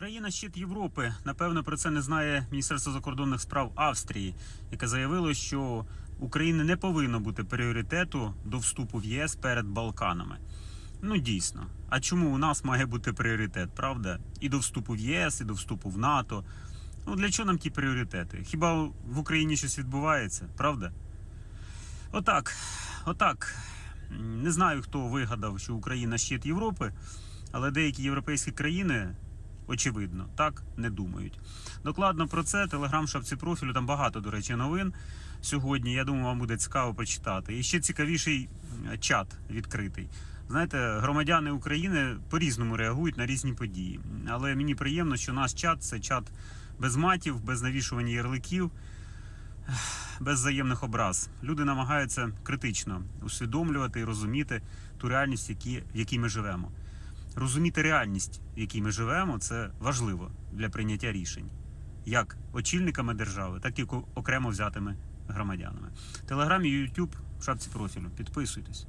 Україна щит Європи. Напевно, про це не знає Міністерство закордонних справ Австрії, яке заявило, що України не повинно бути пріоритету до вступу в ЄС перед Балканами. Ну дійсно. А чому у нас має бути пріоритет, правда? І до вступу в єС, і до вступу в НАТО. Ну для чого нам ті пріоритети? Хіба в Україні щось відбувається, правда? Отак, отак. Не знаю, хто вигадав, що Україна щит Європи, але деякі європейські країни, очевидно, так не думають. Докладно про це телеграм шапці профілю. Там багато, до речі, новин сьогодні. Я думаю, вам буде цікаво почитати. І ще цікавіший чат відкритий. Знаєте, громадяни України по-різному реагують на різні події. Але мені приємно, що наш чат це чат без матів, без навішування ярликів, без взаємних образ. Люди намагаються критично усвідомлювати і розуміти ту реальність, в якій ми живемо. Розуміти реальність, в якій ми живемо, це важливо для прийняття рішень, як очільниками держави, так і окремо взятими громадянами. Телеграм і YouTube в шапці профілю. Підписуйтесь.